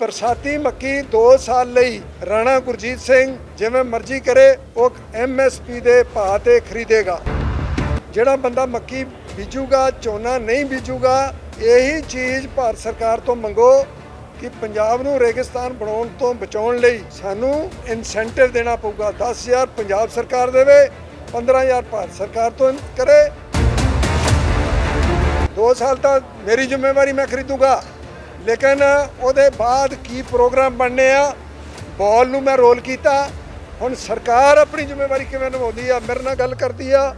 ਬਰਸਾਤੀ ਮੱਕੀ 2 ਸਾਲ ਲਈ ਰਾਣਾ ਗੁਰਜੀਤ ਸਿੰਘ ਜਿਵੇਂ ਮਰਜ਼ੀ ਕਰੇ, ਉਹ ਐਮਐਸਪੀ ਦੇ ਭਾਅ ਤੇ ਖਰੀਦੇਗਾ। ਜਿਹੜਾ ਬੰਦਾ ਮੱਕੀ ਬੀਜੂਗਾ, ਝੋਨਾ ਨਹੀਂ ਬੀਜੂਗਾ, ਇਹੀ ਚੀਜ਼ ਭਾਰਤ ਸਰਕਾਰ ਤੋਂ ਮੰਗੋ ਕਿ ਪੰਜਾਬ ਨੂੰ ਰੇਗਿਸਤਾਨ ਬਣਾਉਣ ਤੋਂ ਬਚਾਉਣ ਲਈ ਸਾਨੂੰ ਇਨਸੈਂਟਿਵ ਦੇਣਾ ਪਊਗਾ। 10000 ਪੰਜਾਬ ਸਰਕਾਰ ਦੇਵੇ 15000 ਭਾਰਤ ਸਰਕਾਰ ਤੋਂ ਕਰੇ। 2 ਸਾਲ ਤਾਂ ਮੇਰੀ ਜ਼ਿੰਮੇਵਾਰੀ ਮੈਂ ਖਰੀਦੂਗਾ। ਲੇਕਿਨ ਉਹਦੇ ਬਾਅਦ ਕੀ ਪ੍ਰੋਗਰਾਮ ਬਣਨੇ ਆ, ਬਾਲ ਨੂੰ ਮੈਂ ਰੋਲ ਕੀਤਾ। ਹੁਣ ਸਰਕਾਰ ਆਪਣੀ ਜ਼ਿੰਮੇਵਾਰੀ ਕਿਵੇਂ ਨਿਭਾਉਂਦੀ ਆ, ਮੇਰੇ ਨਾਲ ਗੱਲ ਕਰਦੀ ਆ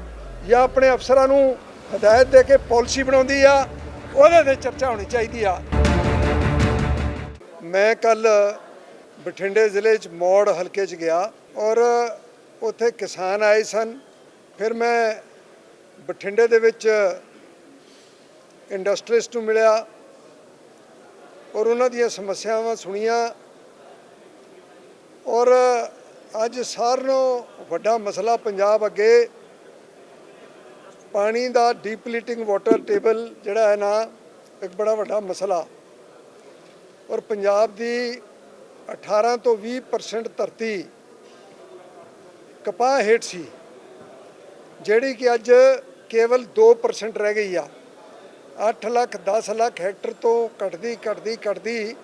ਜਾਂ ਆਪਣੇ ਅਫਸਰਾਂ ਨੂੰ ਹਦਾਇਤ ਦੇ ਕੇ ਪਾਲਿਸੀ ਬਣਾਉਂਦੀ ਆ, ਉਹਦੇ ਤੇ ਚਰਚਾ ਹੋਣੀ ਚਾਹੀਦੀ ਆ। ਮੈਂ ਕੱਲ ਬਠਿੰਡੇ ਜ਼ਿਲ੍ਹੇ 'ਚ ਮੌੜ ਹਲਕੇ 'ਚ ਗਿਆ ਔਰ ਉੱਥੇ ਕਿਸਾਨ ਆਏ ਸਨ। ਫਿਰ ਮੈਂ ਬਠਿੰਡੇ ਦੇ ਵਿੱਚ ਇੰਡਸਟਰੀਸਟ ਨੂੰ ਮਿਲਿਆ। ਔਰ ਉਹਨਾਂ ਦੀਆਂ ਸਮੱਸਿਆਵਾਂ ਸੁਣੀਆਂ। ਔਰ ਅੱਜ ਸਾਰਿਆਂ ਨਾਲੋਂ ਵੱਡਾ ਮਸਲਾ ਪੰਜਾਬ ਅੱਗੇ। ਪਾਣੀ ਦਾ ਡੀਪਲੀਟਿੰਗ ਵਾਟਰ ਟੇਬਲ ਜਿਹੜਾ ਹੈ ਨਾ, ਇੱਕ ਬੜਾ ਵੱਡਾ ਮਸਲਾ। ਔਰ ਪੰਜਾਬ ਦੀ 18 ਤੋਂ 20% ਧਰਤੀ ਕਪਾਹ ਹੇਠ ਸੀ, ਜਿਹੜੀ ਕਿ ਅੱਜ ਕੇਵਲ 2% ਰਹਿ ਗਈ ਆ। 8 ਲੱਖ 10 ਲੱਖ ਹੈਕਟਰ ਤੋਂ ਘਟਦੀ ਘਟਦੀ ਘਟਦੀ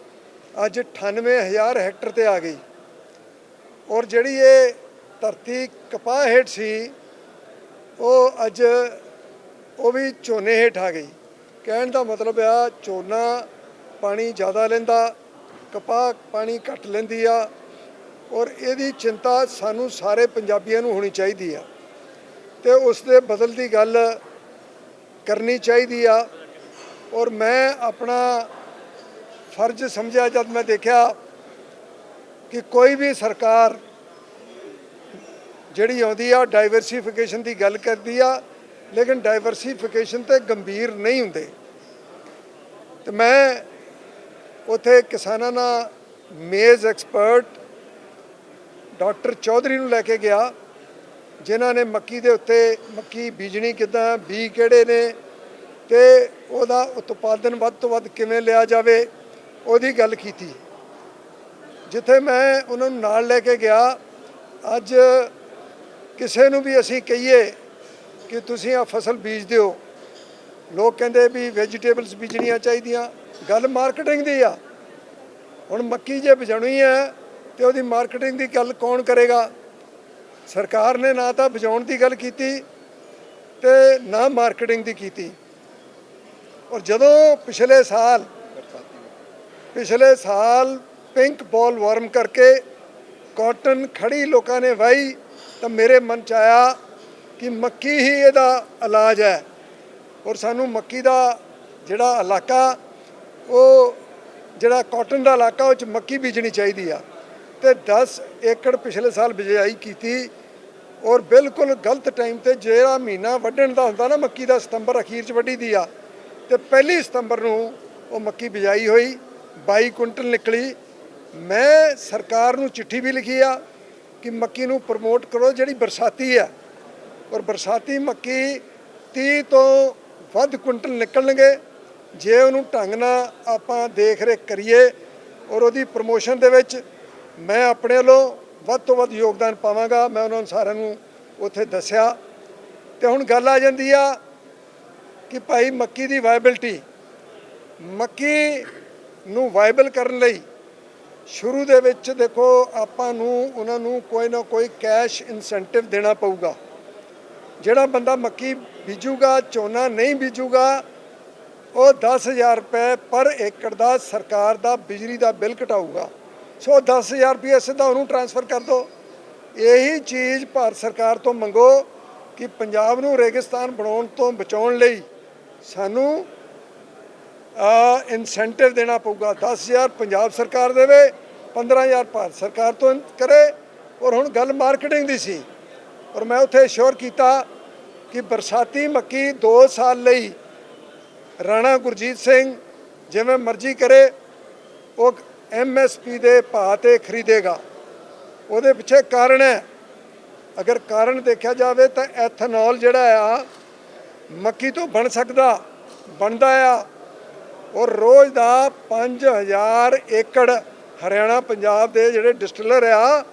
ਅੱਜ 98000 ਹੈਕਟਰ ਤੇ ਆ ਗਈ। ਔਰ ਜਿਹੜੀ ਇਹ ਧਰਤੀ ਕਪਾਹ ਹੇਠ ਸੀ, ਉਹ ਅੱਜ ਉਹ ਵੀ ਝੋਨੇ ਹੇਠ ਆ ਗਈ। ਕਹਿਣ ਦਾ ਮਤਲਬ ਆ, ਝੋਨਾ ਪਾਣੀ ਜ਼ਿਆਦਾ ਲੈਂਦਾ, ਕਪਾਹ ਪਾਣੀ ਘੱਟ ਲੈਂਦੀ ਆ, ਔਰ ਇਹਦੀ ਚਿੰਤਾ ਸਾਨੂੰ ਸਾਰੇ ਪੰਜਾਬੀਆਂ ਨੂੰ ਹੋਣੀ ਚਾਹੀਦੀ ਆ। ਤੇ ਉਸ ਦੇ ਬਦਲ ਦੀ ਗੱਲ ਕਰਨੀ ਚਾਹੀਦੀ ਆ। ਔਰ ਮੈਂ ਆਪਣਾ ਫਰਜ਼ ਸਮਝਿਆ ਜਦ ਮੈਂ ਦੇਖਿਆ ਕਿ ਕੋਈ ਵੀ ਸਰਕਾਰ ਜਿਹੜੀ ਆਉਂਦੀ ਆ ਡਾਈਵਰਸਿਫਿਕੇਸ਼ਨ ਦੀ ਗੱਲ ਕਰਦੀ ਆ, ਲੇਕਿਨ ਡਾਈਵਰਸਿਫਿਕੇਸ਼ਨ ਤੇ ਗੰਭੀਰ ਨਹੀਂ ਹੁੰਦੇ। ਤੇ ਮੈਂ ਉਥੇ ਕਿਸਾਨਾਂ ਨਾਲ ਮੇਜ਼ ਐਕਸਪਰਟ ਡਾਕਟਰ ਚੌਧਰੀ ਨੂੰ ਲੈ ਕੇ ਗਿਆ, ਜਿਨ੍ਹਾਂ ਨੇ ਮੱਕੀ ਦੇ ਉੱਤੇ ਮੱਕੀ ਬੀਜਣੀ ਕਿਦਾਂ, ਬੀ ਕਿਹੜੇ ਨੇ ਤੇ ਉਹਦਾ ਉਤਪਾਦਨ ਵੱਧ ਤੋਂ ਵੱਧ ਕਿਵੇਂ ਲਿਆ ਜਾਵੇ, ਉਹਦੀ ਗੱਲ ਕੀਤੀ। ਜਿੱਥੇ ਮੈਂ ਉਹਨਾਂ ਨੂੰ ਨਾਲ ਲੈ ਕੇ ਗਿਆ, ਅੱਜ ਕਿਸੇ ਨੂੰ ਵੀ ਅਸੀਂ ਕਹੀਏ ਕਿ ਤੁਸੀਂ ਆ ਫਸਲ ਬੀਜ ਦਿਓ। ਲੋਕ ਕਹਿੰਦੇ ਵੀ ਵੈਜੀਟੇਬਲਸ ਬੀਜਣੀਆਂ ਚਾਹੀਦੀਆਂ, ਗੱਲ ਮਾਰਕੀਟਿੰਗ ਦੀ ਆ। ਹੁਣ ਮੱਕੀ ਜੇ ਬਜਾਉਣੀ ਹੈ, ਤੇ ਉਹਦੀ ਮਾਰਕੀਟਿੰਗ ਦੀ ਗੱਲ ਕੌਣ ਕਰੇਗਾ? ਸਰਕਾਰ ਨੇ ਨਾ ਤਾਂ ਬਜਾਉਣ ਦੀ ਗੱਲ ਕੀਤੀ, ਤੇ ਨਾ ਮਾਰਕੀਟਿੰਗ ਦੀ ਕੀਤੀ। ਔਰ ਜਦੋਂ ਪਿਛਲੇ ਸਾਲ ਪਿਛਲੇ ਸਾਲ ਪਿੰਕ ਬੋਲ ਵਾਰਮ ਕਰਕੇ ਕਾਟਨ ਖੜੀ ਲੋਕਾਂ ਨੇ ਵਾਈ, ਤਾਂ ਮੇਰੇ ਮਨ ਚ ਆਇਆ ਕਿ ਮੱਕੀ ਹੀ ਇਹਦਾ ਇਲਾਜ ਹੈ। ਔਰ ਸਾਨੂੰ ਮੱਕੀ ਦਾ ਜਿਹੜਾ ਇਲਾਕਾ, ਉਹ ਜਿਹੜਾ ਕਾਟਨ ਦਾ ਇਲਾਕਾ, ਉਹ ਚ ਮੱਕੀ ਬੀਜਣੀ ਚਾਹੀਦੀ ਆ। ਤੇ 10 ਏਕੜ ਪਿਛਲੇ ਸਾਲ ਬਿਜਾਈ ਕੀਤੀ ਔਰ ਬਿਲਕੁਲ ਗਲਤ ਟਾਈਮ ਤੇ ਜਿਹੜਾ ਮਹੀਨਾ ਵੱਢਣ ਦਾ ਹੁੰਦਾ ਨਾ ਮੱਕੀ ਦਾ ਸਤੰਬਰ ਅਖੀਰ ਚ ਵੱਢੀ ਦੀ ਆ ਤੇ ਪਹਿਲੀ ਸਤੰਬਰ ਨੂੰ ਉਹ ਮੱਕੀ ਬਿਜਾਈ ਹੋਈ 22 ਕੁਇੰਟਲ ਨਿਕਲੀ। ਮੈਂ ਸਰਕਾਰ ਨੂੰ ਚਿੱਠੀ ਵੀ ਲਿਖੀ ਆ ਕਿ ਮੱਕੀ ਨੂੰ ਪ੍ਰਮੋਟ ਕਰੋ, ਜਿਹੜੀ ਬਰਸਾਤੀ ਆ। ਔਰ ਬਰਸਾਤੀ ਮੱਕੀ 30 ਤੋਂ ਵੱਧ ਕੁਇੰਟਲ ਨਿਕਲਣਗੇ। ਜੇ ਉਹਨੂੰ ਢੰਗ ਨਾਲ ਆਪਾਂ ਦੇਖ ਰੇਖ ਕਰੀਏ ਔਰ ਉਹਦੀ ਪ੍ਰਮੋਸ਼ਨ ਦੇ ਵਿੱਚ ਮੈਂ ਆਪਣੇ ਵੱਲੋਂ ਵੱਧ ਤੋਂ ਵੱਧ ਯੋਗਦਾਨ ਪਾਵਾਂਗਾ। ਮੈਂ ਉਹਨਾਂ ਨੂੰ ਸਾਰਿਆਂ ਨੂੰ ਉੱਥੇ ਦੱਸਿਆ। ਤੇ ਹੁਣ ਗੱਲ ਆ ਜਾਂਦੀ ਆ ਕਿ ਭਾਈ ਮੱਕੀ ਦੀ ਵਾਇਬਿਲਟੀ ਮੱਕੀ ਨੂੰ ਵਾਇਬਲ ਕਰਨ ਲਈ ਸ਼ੁਰੂ ਦੇ ਵਿੱਚ ਦੇਖੋ ਆਪਾਂ ਨੂੰ ਉਹਨਾਂ ਨੂੰ ਕੋਈ ਨਾ ਕੋਈ ਕੈਸ਼ ਇਨਸੈਂਟਿਵ ਦੇਣਾ ਪਊਗਾ। ਜਿਹੜਾ ਬੰਦਾ ਮੱਕੀ ਬੀਜੂਗਾ, ਝੋਨਾ ਨਹੀਂ ਬੀਜੂਗਾ, ਉਹ 10000 ਰੁਪਏ ਪਰ ਏਕੜ ਦਾ ਸਰਕਾਰ ਦਾ ਬਿਜਲੀ ਦਾ ਬਿੱਲ ਘਟਾਊਗਾ ਸੋ 10000 ਰੁਪਏ ਸਿੱਧਾ ਉਹਨੂੰ ਟ੍ਰਾਂਸਫਰ ਕਰ ਦਿਓ। ਇਹੀ ਚੀਜ਼ ਭਾਰਤ ਸਰਕਾਰ ਤੋਂ ਮੰਗੋ ਕਿ ਪੰਜਾਬ ਨੂੰ ਰੇਗਿਸਤਾਨ ਬਣਾਉਣ ਤੋਂ ਬਚਾਉਣ ਲਈ ਸਾਨੂੰ ਇਨਸੈਂਟਿਵ ਦੇਣਾ ਪਊਗਾ। 10000 ਪੰਜਾਬ ਸਰਕਾਰ ਦੇਵੇ 15000 ਭਾਰਤ ਸਰਕਾਰ ਤੋਂ ਕਰੇ। ਔਰ ਹੁਣ ਗੱਲ ਮਾਰਕੀਟਿੰਗ ਦੀ ਸੀ। ਔਰ ਮੈਂ ਉੱਥੇ ਸ਼ੋਰ ਕੀਤਾ ਕਿ ਬਰਸਾਤੀ ਮੱਕੀ 2 ਸਾਲ ਲਈ ਰਾਣਾ ਗੁਰਜੀਤ ਸਿੰਘ ਜਿਵੇਂ ਮਰਜ਼ੀ ਕਰੇ, ਉਹ ਐਮਐਸਪੀ ਦੇ ਭਾਅ ਤੇ ਖਰੀਦੇਗਾ। ਉਹਦੇ ਪਿੱਛੇ ਕਾਰਨ ਹੈ, ਅਗਰ ਕਾਰਨ ਦੇਖਿਆ ਜਾਵੇ ਤਾਂ ਐਥਨੋਲ ਜਿਹੜਾ ਆ ਮੱਕੀ ਤੋਂ ਬਣ ਸਕਦਾ, ਬਣਦਾ ਆ। ਔਰ ਰੋਜ਼ ਦਾ 5000 ਏਕੜ ਹਰਿਆਣਾ, ਪੰਜਾਬ ਦੇ ਜਿਹੜੇ ਡਿਸਟਿਲਰ ਆ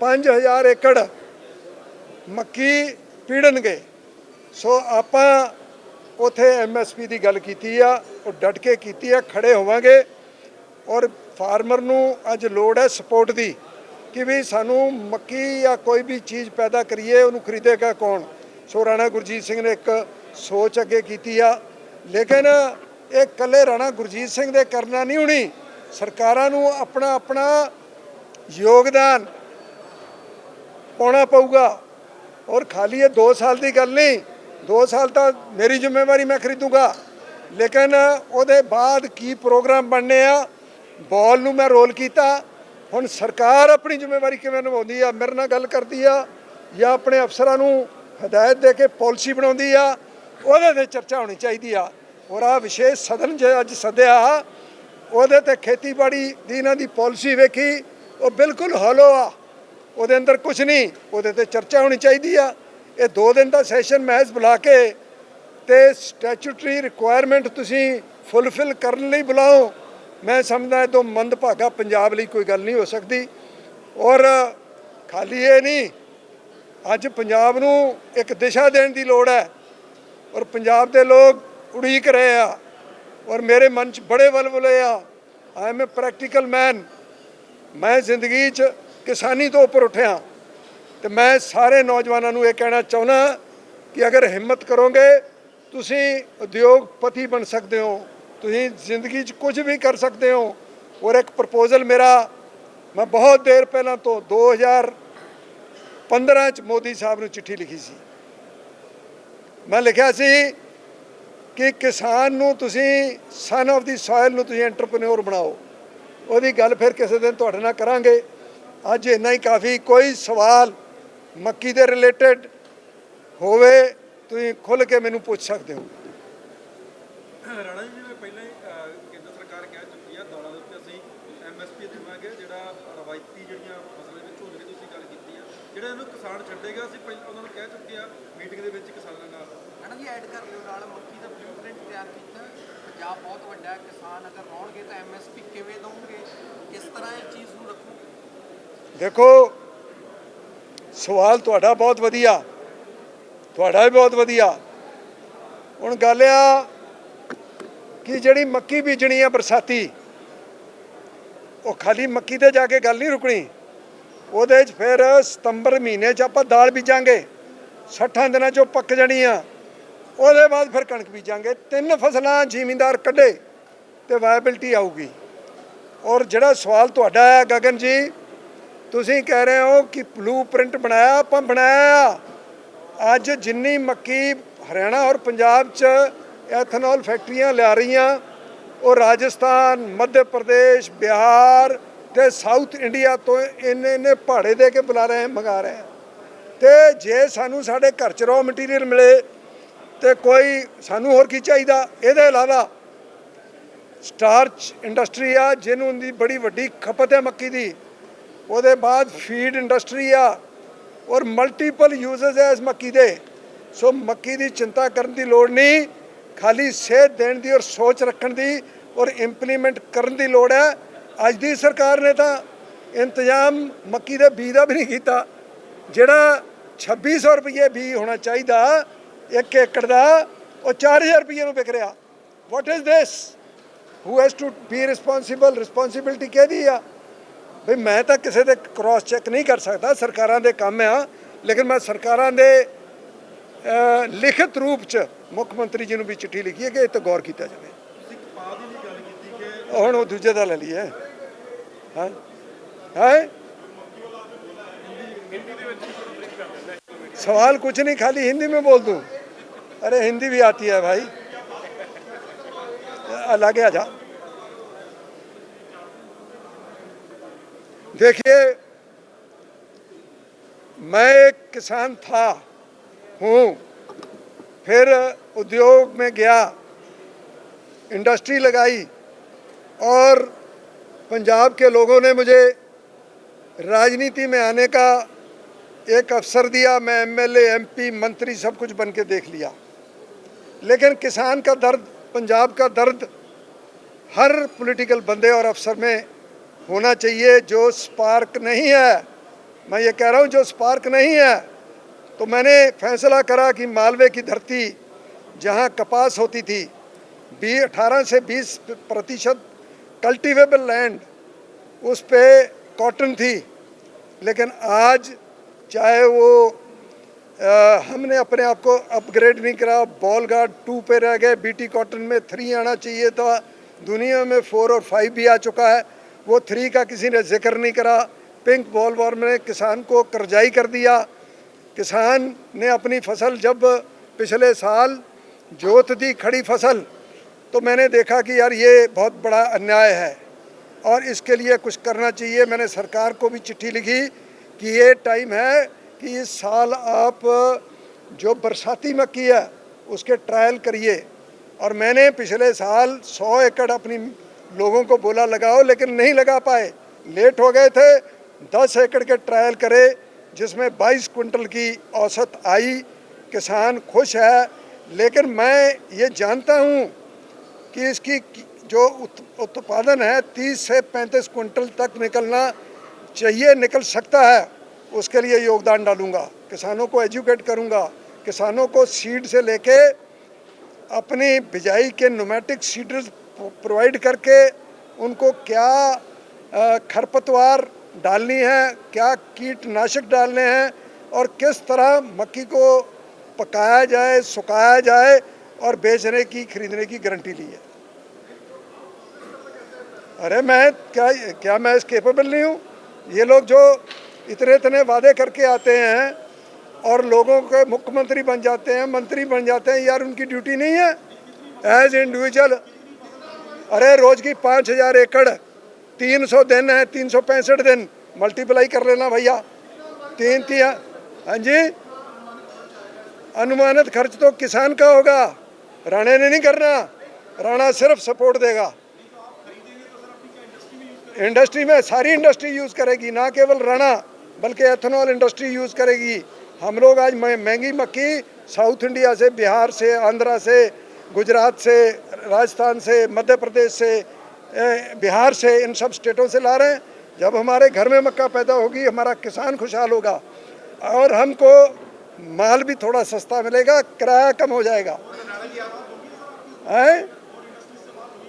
5000 ਏਕੜ ਮੱਕੀ ਪੀੜਨਗੇ। ਸੋ ਆਪਾਂ ਉਥੇ ਐਮਐਸਪੀ ਦੀ ਗੱਲ ਕੀਤੀ ਆ, ਉਹ ਡਟ ਕੇ ਕੀਤੀ ਆ, ਖੜੇ ਹੋਵਾਂਗੇ। ਔਰ ਫਾਰਮਰ ਨੂੰ ਅੱਜ ਲੋੜ ਹੈ ਸਪੋਰਟ ਦੀ, ਕਿ ਵੀ ਸਾਨੂੰ ਮੱਕੀ ਜਾਂ ਕੋਈ ਵੀ ਚੀਜ਼ ਪੈਦਾ ਕਰੀਏ, ਉਹਨੂੰ ਖਰੀਦੇਗਾ ਕੌਣ? ਸੋ ਰਾਣਾ ਗੁਰਜੀਤ ਸਿੰਘ ਨੇ ਇੱਕ ਸੋਚ ਅੱਗੇ ਕੀਤੀ ਆ। ਲੇਕਿਨ ਇਹ ਕੱਲੇ ਰਾਣਾ ਗੁਰਜੀਤ ਸਿੰਘ ਦੇ ਕਰਨਾ ਨਹੀਂ ਹੋਣੀ। ਸਰਕਾਰਾਂ ਨੂੰ ਆਪਣਾ ਆਪਣਾ ਯੋਗਦਾਨ ਪਾਉਣਾ ਪਊਗਾ। ਔਰ ਖਾਲੀ ਇਹ 2 ਸਾਲ ਦੀ ਗੱਲ ਨਹੀਂ 2 ਸਾਲ ਤਾਂ ਮੇਰੀ ਜ਼ਿੰਮੇਵਾਰੀ ਮੈਂ ਖਰੀਦੂਗਾ। ਲੇਕਿਨ ਉਹਦੇ ਬਾਅਦ ਕੀ ਪ੍ਰੋਗਰਾਮ ਬਣਨੇ ਆ, ਬਾਲ ਨੂੰ ਮੈਂ ਰੋਲ ਕੀਤਾ। ਹੁਣ ਸਰਕਾਰ ਆਪਣੀ ਜ਼ਿੰਮੇਵਾਰੀ ਕਿਵੇਂ ਨਿਭਾਉਂਦੀ ਆ, ਮੇਰੇ ਨਾਲ ਗੱਲ ਕਰਦੀ ਆ ਜਾਂ ਆਪਣੇ ਅਫਸਰਾਂ ਨੂੰ ਹਦਾਇਤ ਦੇ ਕੇ ਪਾਲਿਸੀ ਬਣਾਉਂਦੀ ਆ, ਉਹਦੇ ਤੇ ਚਰਚਾ ਹੋਣੀ ਚਾਹੀਦੀ ਆ। ਔਰ ਆ ਵਿਸ਼ੇਸ਼ ਸਦਨ ਜੇ ਅੱਜ ਸੱਦਿਆ, ਉਹਦੇ ਤੇ ਖੇਤੀਬਾੜੀ ਦੀ ਇਹਨਾਂ ਦੀ ਪਾਲਿਸੀ ਵੇਖੀ, ਉਹ ਬਿਲਕੁਲ ਹਲੋ ਆ। ਉਹਦੇ ਅੰਦਰ ਕੁਝ ਨਹੀਂ, ਉਹਦੇ ਤੇ ਚਰਚਾ ਹੋਣੀ ਚਾਹੀਦੀ ਆ। ਇਹ 2 ਦਿਨ ਦਾ ਸੈਸ਼ਨ ਮਹਿਜ਼ ਬੁਲਾ ਕੇ ਤੇ ਸਟੈਚੂਟਰੀ ਰਿਕੁਆਇਰਮੈਂਟ ਤੁਸੀਂ ਫੁੱਲਫਿਲ ਕਰਨ ਲਈ ਬੁਲਾਓ। ਮੈਂ ਸਮਝਦਾ ਇਹ ਤੋਂ ਮੰਦਭਾਗਾ ਪੰਜਾਬ ਲਈ ਕੋਈ ਗੱਲ ਨਹੀਂ ਹੋ ਸਕਦੀ। ਔਰ ਖਾਲੀ ਇਹ ਨਹੀਂ ਅੱਜ ਪੰਜਾਬ ਨੂੰ ਇੱਕ ਦਿਸ਼ਾ ਦੇਣ ਦੀ ਲੋੜ ਹੈ ਔਰ ਪੰਜਾਬ ਦੇ ਲੋਕ ਉਡੀਕ ਰਹੇ ਆ ਔਰ ਮੇਰੇ ਮਨ 'ਚ ਬੜੇ ਵਲਵਲੇ ਆ। ਆਈ ਐਮ ਅ ਪ੍ਰੈਕਟੀਕਲ ਮੈਨ ਮੈਂ ਜ਼ਿੰਦਗੀ 'ਚ ਕਿਸਾਨੀ ਤੋਂ ਉੱਪਰ ਉੱਠਿਆ। ਤੇ ਮੈਂ ਸਾਰੇ ਨੌਜਵਾਨਾਂ ਨੂੰ ਇਹ ਕਹਿਣਾ ਚਾਹੁੰਦਾ ਕਿ ਅਗਰ ਹਿੰਮਤ ਕਰੋਗੇ, ਤੁਸੀਂ ਉਦਯੋਗਪਤੀ ਬਣ ਸਕਦੇ ਹੋ। ਤੁਸੀਂ ਜ਼ਿੰਦਗੀ 'ਚ ਕੁਝ ਵੀ ਕਰ ਸਕਦੇ ਹੋ। ਔਰ ਇੱਕ ਪ੍ਰਪੋਜ਼ਲ ਮੇਰਾ ਮੈਂ ਬਹੁਤ ਦੇਰ ਪਹਿਲਾਂ ਤੋਂ 2015 ਚ ਮੋਦੀ ਸਾਹਿਬ ਨੂੰ ਚਿੱਠੀ ਲਿਖੀ ਸੀ। ਮੈਂ ਲਿਖਿਆ ਸੀ ਕਿ ਕਿਸਾਨ ਨੂੰ ਤੁਸੀਂ ਸਨ ਆਫ ਦੀ ਸੋਇਲ ਨੂੰ ਤੁਸੀਂ ਐਂਟਰਪ੍ਰੈਨਿਓਰ ਬਣਾਓ। ਉਹਦੀ ਗੱਲ ਫਿਰ ਕਿਸੇ ਦਿਨ ਤੁਹਾਡੇ ਨਾਲ ਕਰਾਂਗੇ। ਅੱਜ ਇੰਨਾ ਹੀ ਕਾਫੀ। ਕੋਈ ਸਵਾਲ ਮੱਕੀ ਦੇ ਰਿਲੇਟਡ ਹੋਵੇ, ਤੁਸੀਂ ਖੁੱਲ ਕੇ ਮੈਨੂੰ ਪੁੱਛ ਸਕਦੇ ਹੋ। ਰਾਣਾ ਜੀ, ਜਿਵੇਂ ਪਹਿਲਾਂ ਹੀ ਕੇਂਦਰ ਸਰਕਾਰ ਕਹਿ ਚੁੱਕੀ ਆ ਦਾਲਾਂ ਦੇ ਉੱਤੇ ਅਸੀਂ ਐਮਐਸਪੀ ਦੇਵਾਂਗੇ ਜਿਹੜਾ ਰਵਾਇਤੀ ਜਿਹੜੀਆਂ ਫਸਲਾਂ ਦੇ ਵਿੱਚ ਝੋਨੇ ਦੀ ਤੁਸੀਂ ਗੱਲ ਕੀਤੀ ਆ ਜਿਹੜਾ ਇਹਨੂੰ ਕਿਸਾਨ ਛੱਡੇਗਾ ਅਸੀਂ ਪਹਿਲਾਂ ਉਹਨਾਂ ਨੂੰ ਕਹਿ ਚੁੱਕੇ ਆ ਮੀਟਿੰਗ ਦੇ ਵਿੱਚ ਕਿਸਾਨਾਂ ਨਾਲ। ਮੈਡਮ ਜੀ ਐਡ ਕਰ ਲਿਓ ਨਾਲ ਮੱਕੀ ਦਾ ਬਲੂਪ੍ਰਿੰਟ ਤਿਆਰ ਕੀਤਾ। ਪੰਜਾਬ ਬਹੁਤ ਵੱਡਾ ਹੈ ਕਿਸਾਨ ਅਗਰ ਲਾਉਣਗੇ ਤਾਂ ਐਮਐਸਪੀ ਕਿਵੇਂ ਦਵੋਗੇ ਕਿਸ ਤਰ੍ਹਾਂ ਇਹ ਚੀਜ਼ ਨੂੰ ਰੱਖੋਗੇ ਦੇਖੋ ਸਵਾਲ ਤੁਹਾਡਾ ਬਹੁਤ ਵਧੀਆ। ਤੁਹਾਡਾ ਵੀ ਬਹੁਤ ਵਧੀਆ। ਹੁਣ ਗੱਲ ਆ ਕਿ ਜਿਹੜੀ ਮੱਕੀ ਬੀਜਣੀ ਆ ਬਰਸਾਤੀ ਉਹ ਖਾਲੀ ਮੱਕੀ ਤੇ ਜਾ ਕੇ ਗੱਲ ਨਹੀਂ ਰੁਕਣੀ। ਉਹਦੇ 'ਚ ਫਿਰ ਸਤੰਬਰ ਮਹੀਨੇ 'ਚ ਆਪਾਂ ਦਾਲ ਬੀਜਾਂਗੇ 60 ਦਿਨਾਂ 'ਚ ਉਹ ਪੱਕ ਜਾਣੀ ਆ। ਉਹਦੇ ਬਾਅਦ ਫਿਰ ਕਣਕ ਬੀਜਾਂਗੇ, ਤਿੰਨ ਫਸਲਾਂ ਜ਼ਿਮੀਂਦਾਰ ਕੱਢੇ ਤੇ ਵਾਇਬਿਲਟੀ ਆਊਗੀ। ਔਰ ਜਿਹੜਾ ਸਵਾਲ ਤੁਹਾਡਾ ਹੈ ਗਗਨ ਜੀ, ਤੁਸੀਂ ਕਹਿ ਰਹੇ ਹੋ ਕਿ ਬਲੂਪ੍ਰਿੰਟ ਬਣਾਇਆ, ਆਪਾਂ ਬਣਾਇਆ ਅੱਜ ਜਿੰਨੀ ਮੱਕੀ ਹਰਿਆਣਾ ਔਰ ਪੰਜਾਬ 'ਚ ਐਥਨੋਲ ਫੈਕਟਰੀਆਂ ਲਿਆ ਰਹੀਆਂ, ਉਹ ਰਾਜਸਥਾਨ, ਮੱਧ ਪ੍ਰਦੇਸ਼, ਬਿਹਾਰ ਤੇ ਸਾਊਥ ਇੰਡੀਆ ਤੋਂ ਇੰਨੇ ਇੰਨੇ ਪਹਾੜੇ ਦੇ ਕੇ ਬੁਲਾ ਰਹੇ, ਮੰਗਾ ਰਹੇ। ਆ ਤੇ ਜੇ ਸਾਨੂੰ ਸਾਡੇ ਘਰ 'ਚ ਰੋ ਮਟੀਰੀਅਲ ਮਿਲੇ, ਤੇ ਕੋਈ ਸਾਨੂੰ ਹੋਰ ਕੀ ਚਾਹੀਦਾ? ਇਹਦੇ ਇਲਾਵਾ ਸਟਾਰਚ ਇੰਡਸਟਰੀ ਆ, ਜਿਹਨੂੰ ਦੀ ਬੜੀ ਵੱਡੀ ਖਪਤ ਹੈ ਮੱਕੀ ਦੀ। ਉਹਦੇ ਬਾਅਦ ਫੀਡ ਇੰਡਸਟਰੀ ਆ, ਔਰ ਮਲਟੀਪਲ ਯੂਜ਼ਸ ਹੈ ਇਸ ਮੱਕੀ ਦੇ। ਸੋ ਮੱਕੀ ਦੀ ਚਿੰਤਾ ਕਰਨ ਦੀ ਲੋੜ ਨਹੀਂ, ਖਾਲੀ ਸੇਧ ਦੇਣ ਦੀ ਔਰ ਸੋਚ ਰੱਖਣ ਦੀ ਔਰ ਇੰਪਲੀਮੈਂਟ ਕਰਨ ਦੀ ਲੋੜ ਹੈ। ਅੱਜ ਦੀ ਸਰਕਾਰ ਨੇ ਤਾਂ ਇੰਤਜ਼ਾਮ ਮੱਕੀ ਦੇ ਬੀਜ ਦਾ ਵੀ ਨਹੀਂ ਕੀਤਾ। ਜਿਹੜਾ 2600 ਰੁਪਏ ਬੀਜ ਹੋਣਾ ਚਾਹੀਦਾ ਇੱਕ ਏਕੜ ਦਾ ਉਹ 4000 ਰੁਪਏ ਨੂੰ ਵਿਕ ਰਿਹਾ। What is this who has to be responsible responsibility ਕਿਹਦੀ ਆ? ਵੀ ਮੈਂ ਤਾਂ ਕਿਸੇ ਦੇ ਕ੍ਰਾਸ ਚੈੱਕ ਨਹੀਂ ਕਰ ਸਕਦਾ ਸਰਕਾਰਾਂ ਦੇ ਕੰਮ ਆ। ਲੇਕਿਨ ਮੈਂ ਸਰਕਾਰਾਂ ਦੇ ਲਿਖਤ ਰੂਪ ਚ ਮੁੱਖ ਮੰਤਰੀ ਜੀ ਨੂੰ ਵੀ ਚਿੱਠੀ ਲਿਖੀ ਹੈ ਕਿ ਇਹ ਤੇ ਗੌਰ ਕੀਤਾ ਜਾਵੇ। ਤੁਸੀਂ ਕਪਾਹ ਦੀ ਵੀ ਗੱਲ ਕੀਤੀ ਕਿ ਹੁਣ ਉਹ ਦੂਜੇ ਦਾ ਲੈ ਲਈਏ। ਹੈ सवाल कुछ नहीं, खाली हिंदी में बोल दूँ। अरे, हिंदी भी आती है भाई। अलग आ जा देखिए, मैं एक किसान था, हूँ। फिर उद्योग में गया, इंडस्ट्री लगाई, और पंजाब के लोगों ने मुझे राजनीति में आने का एक अवसर दिया, मैं एमएलए एमपी मंत्री सब कुछ बन के देख लिया। लेकिन किसान का दर्द, पंजाब का दर्द हर पॉलिटिकल बंदे और अफसर में होना चाहिए। जो स्पार्क नहीं है, मैं ये कह रहा हूँ, जो स्पार्क नहीं है तो मैंने फैसला करा कि मालवे की धरती जहाँ कपास होती थी, बी अठारह से बीस प्रतिशत कल्टीवेबल लैंड उस पे कॉटन थी। लेकिन आज चाहे वो अ, हमने अपने आप को अपग्रेड नहीं करा बॉल गार्ड टू पे रह गए बीटी कॉटन में थ्री आना चाहिए था। दुनिया में फोर और फाइव भी आ चुका है। वो थ्री का किसी ने ज़िक्र नहीं करा। पिंक बॉल वॉर्म ने किसान को करजाई कर दिया। किसान ने अपनी फ़सल जब पिछले साल जोत दी खड़ी फ़सल तो मैंने देखा कि यार ये बहुत बड़ा अन्याय है और इसके लिए कुछ करना चाहिए। मैंने सरकार को भी चिट्ठी लिखी कि ये टाइम है कि इस साल आप जो बरसाती मक्की है उसके ट्रायल करिए। और मैंने पिछले साल 100 एकड़ अपनी लोगों को बोला, लगाओ, लेकिन नहीं लगा पाए। लेट हो गए थे 10 एकड़ के ट्रायल करे, जिसमें 22 कुंटल की औसत आई। किसान खुश है, लेकिन मैं ये जानता हूँ कि इसकी जो उत- उत्पादन है 30 से 35 कुंटल तक निकलना चाहिए, निकल सकता है, उसके लिए योगदान डालूँगा। किसानों को एजुकेट करूँगा। किसानों को सीड से लेके अपनी बिजाई के नोमेटिक सीडर्स प्रोवाइड करके उनको क्या खरपतवार डालनी है, क्या कीटनाशक डालने हैं और किस तरह मक्की को पकाया जाए, सुखाया जाए और बेचने की, खरीदने की गारंटी ली है। अरे मैं क्या क्या मैं इस केपेबल नहीं हूँ? ये लोग जो इतने इतने वादे करके आते हैं और लोगों के मुख्यमंत्री बन जाते हैं, मंत्री बन जाते हैं, यार उनकी ड्यूटी नहीं है। एज इंडिविजुअल अरे रोज की पाँच हज़ार एकड़, तीन सौ दिन है, तीन सौ पैंसठ दिन मल्टीप्लाई कर लेना भैया। तीन तीन हाँ जी। अनुमानित खर्च तो किसान का होगा। राणे ने नहीं करना। राणा सिर्फ़ सपोर्ट देगा। इंडस्ट्री में सारी इंडस्ट्री यूज़ करेगी, ना केवल राणा, बल्कि एथेनॉल इंडस्ट्री यूज़ करेगी। हम लोग आज महँगी मक्की साउथ इंडिया से, बिहार से, आंध्रा से, गुजरात से, राजस्थान से, मध्य प्रदेश से बिहार से, इन सब स्टेटों से ला रहे हैं। जब हमारे घर में मक्का पैदा होगी, हमारा किसान खुशहाल होगा। और हमको माल भी थोड़ा सस्ता मिलेगा, किराया कम हो जाएगा। हैं?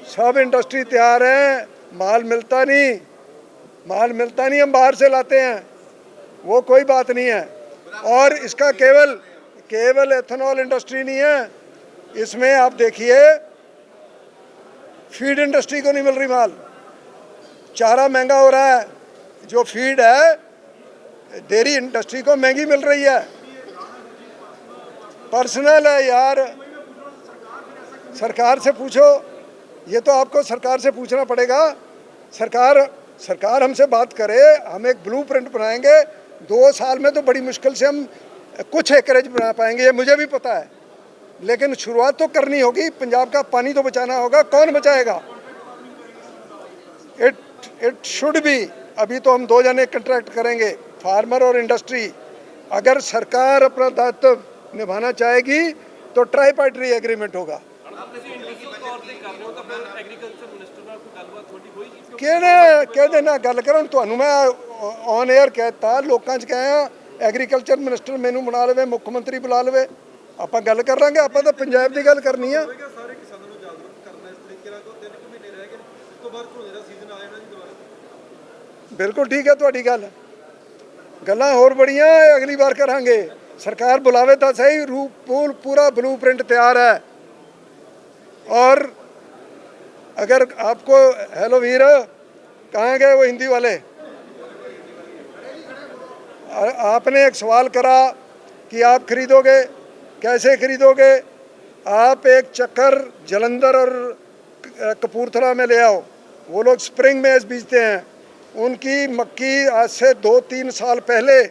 सब इंडस्ट्री तैयार है, माल मिलता नहीं। माल मिलता नहीं, हम बाहर से लाते हैं। वो कोई बात नहीं है। और इसका केवल केवल एथेनॉल इंडस्ट्री नहीं है। इसमें आप देखिए फ़ीड इंडस्ट्री को नहीं मिल रही माल। चारा महँगा हो रहा है। जो फ़ीड है डेयरी इंडस्ट्री को महँगी मिल रही है। पर्सनल है यार। सरकार से पूछो, ये तो आपको सरकार से पूछना पड़ेगा। सरकार सरकार हमसे बात करे, हम एक ब्लू प्रिंट बनाएँगे। दो साल में तो बड़ी मुश्किल से हम कुछ एकरेज बना पाएँगे, ये मुझे भी पता है। लेकिन शुरुआत तो करनी होगी, पंजाब का पानी तो बचाना होगा, कौन बचाएगा? इट इट शुड बी अभी तो हम दो जने कंट्रैक्ट करेंगे फार्मर और इंडस्ट्री अगर सरकार अपना दायित्व निभाना चाहेगी तो ट्राई ट्राईपार्टरी एग्रीमेंट होगा। ਕਿਹਨੇ ਕਿਹਦੇ ਨਾਲ ਗੱਲ ਕਰਨ? ਤੁਹਾਨੂੰ ਮੈਂ ਔਨ 에ਅਰ ਕਹਿਤਾ ਲੋਕਾਂ 'ਚ ਕਹਿਆ ਐਗਰੀਕਲਚਰ ਮਿਨਿਸਟਰ ਮੈਨੂੰ ਬੁਲਾ ਲਵੇ ਮੁੱਖ ਮੰਤਰੀ ਬੁਲਾ ਲਵੇ। ਆਪਾਂ ਗੱਲ ਕਰ ਲਾਂਗੇ ਆਪਾਂ ਤਾਂ ਪੰਜਾਬ ਦੀ ਗੱਲ ਕਰਨੀ ਆ। ਬਿਲਕੁਲ ਠੀਕ ਹੈ ਤੁਹਾਡੀ ਗੱਲ। ਗੱਲਾਂ ਹੋਰ ਬੜੀਆਂ ਅਗਲੀ ਵਾਰ ਕਰਾਂਗੇ। ਸਰਕਾਰ ਬੁਲਾਵੇ ਤਾਂ ਸਹੀ ਰੂਪ ਪੂਰਾ ਬਲੂਪ੍ਰਿੰਟ ਤਿਆਰ ਹੈ। और अगर आपको हेलो वीर कहाँ गए वो हिंदी वाले? आपने एक सवाल करा कि आप खरीदोगे? कैसे खरीदोगे? आप एक चक्कर जलंधर और कपूरथला में ले आओ। वो लोग स्प्रिंग में बीजते हैं। उनकी मक्की आज से दो तीन साल पहले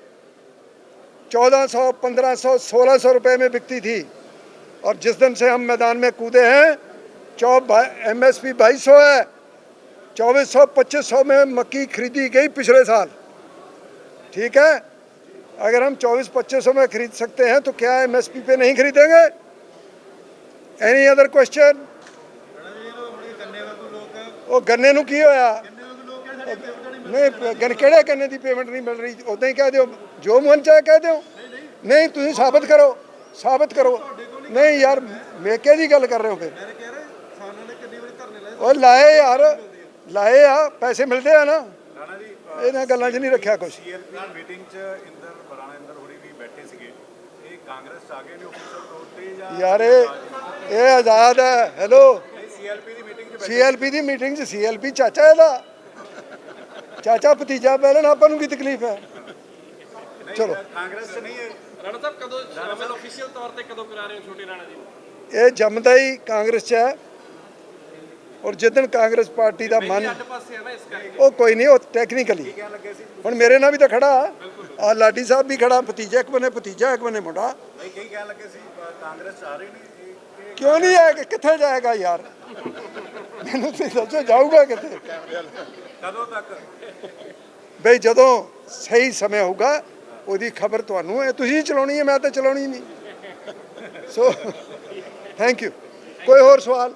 1400, 1500, 1600 रुपए में बिकती थी। और जिस दिन से हम मैदान में कूदे हैं चौ एम एस पी बाईस सौ है चौबीस सौ पच्चीस सौ में मक्की खरीदी गई पिछले साल ठीक है अगर हम चौबीस पच्चीस सौ में खरीद सकते हैं तो क्या एम एस पी पे नहीं खरीदेंगे any other question Rana ji ਜਦੋਂ ਆਪਣੇ ਗੰਨੇ ਵਾਂਗੂ ਲੋਕ ਉਹ ਗੰਨੇ ਨੂੰ ਕੀ ਹੋਇਆ ਕਿੰਨੇ ਲੋਕ ਕਿਹੜੇ ਸਾਡੇ ਪੇਮੈਂਟ ਨਹੀਂ ਨਹੀਂ ਗਨ ਕਿਹੜੇ ਗੰਨੇ ਦੀ ਪੇਮੈਂਟ ਨਹੀਂ ਮਿਲ ਰਹੀ ਉਦਾਂ ਹੀ ਕਹਿ ਦਿਓ ਜੋ ਮਨ ਚਾਹੇ ਕਹਿ ਦਿਓ ਨਹੀਂ ਤੁਸੀਂ ਸਾਬਤ ਕਰੋ ਸਾਬਤ ਕਰੋ ਨਹੀਂ ਯਾਰ ਮੇਕੇ ਦੀ ਗੱਲ ਕਰ ਰਹੇ ਹੋ ਫਿਰ ਉਹ ਲਾਏ ਯਾਰ ਲਾਏ ਆ ਪੈਸੇ ਮਿਲਦੇ ਆ ਨਾ। ਇਹਨਾਂ ਗੱਲਾਂ 'ਚ ਨਹੀਂ ਰੱਖਿਆ ਕੁਛ। ਸੀਐਲਪੀ ਮੀਟਿੰਗ 'ਚ ਇੰਦਰ ਰਾਣਾ ਇੰਦਰ ਹੋਰੀ ਵੀ ਬੈਠੇ ਸੀਗੇ। ਇਹ ਕਾਂਗਰਸ 'ਚ ਆ ਗਏ ਨੇ ਅਫੀਸ਼ੀਅਲ ਤੌਰ ਤੇ ਜਾਂ ਯਾਰ ਇਹ ਇਹ ਆਜ਼ਾਦ ਹੈ। ਹੈਲੋ ਨਹੀਂ ਸੀਐਲਪੀ ਦੀ ਮੀਟਿੰਗ 'ਚ ਸੀਐਲਪੀ ਦੀ ਮੀਟਿੰਗ 'ਚ ਸੀਐਲਪੀ ਚਾਚਾ ਇਹਦਾ। ਚਾਚਾ ਭਤੀਜਾ ਪਹਿਲਾਂ ਆਪਾਂ ਨੂੰ ਕੀ ਤਕਲੀਫ ਹੈ। ਚਲੋ। ਕਾਂਗਰਸ 'ਚ ਨਹੀਂ ਹੈ। ਰਾਣਾ ਸਾਹਿਬ ਕਦੋਂ ਸ਼ਾਮਿਲ ਅਫੀਸ਼ੀਅਲ ਤੌਰ ਤੇ ਕਦੋਂ ਕਰਾ ਰਹੇ ਹੋ ਛੋਟੇ ਰਾਣਾ ਜੀ ਇਹ ਜੰਮਦਾ ਹੀ ਕਾਂਗਰਸ 'ਚ ਹੈ। ਔਰ ਜਿੱਦਣ ਕਾਂਗਰਸ ਪਾਰਟੀ ਦਾ ਮਨ ਉਹ ਕੋਈ ਨਹੀਂ ਉਹ ਟੈਕਨੀਕਲੀ ਹੁਣ ਮੇਰੇ ਨਾਲ ਵੀ ਤਾਂ ਖੜਾ ਆ। ਲਾਡੀ ਸਾਹਿਬ ਵੀ ਖੜਾ ਭਤੀਜਾ ਇੱਕ ਬਨੇ ਭਤੀਜਾ ਇੱਕ ਬਨੇ ਮੁੰਡਾ। ਨਹੀਂ ਕਈ ਕਹਿਣ ਲੱਗੇ ਸੀ? ਅ, ਕਾਂਗਰਸ 'ਚ ਆ ਰਹੇ ਨੇ ਇਹ- ਇਹ ਕਿਉਂ ਨਹੀਂ ਆਏਗਾ? ਕਿੱਥੇ ਜਾਏਗਾ ਯਾਰ? ਮੈਨੂੰ ਤੇ ਦੱਸੋ ਜਾਊਗਾ ਕਿੱਥੇ? ਕਦੋਂ ਤੱਕ? ਬਈ ਜਦੋਂ ਸਹੀ ਸਮੇਂ ਹੋਊਗਾ ਉਹਦੀ ਖਬਰ ਤੁਹਾਨੂੰ ਹੈ ਤੁਸੀਂ ਚਲਾਉਣੀ ਹੈ ਮੈਂ ਤਾਂ ਚਲਾਉਣੀ ਨਹੀਂ। ਸੋ ਥੈਂਕ ਯੂ ਕੋਈ ਹੋਰ ਸਵਾਲ?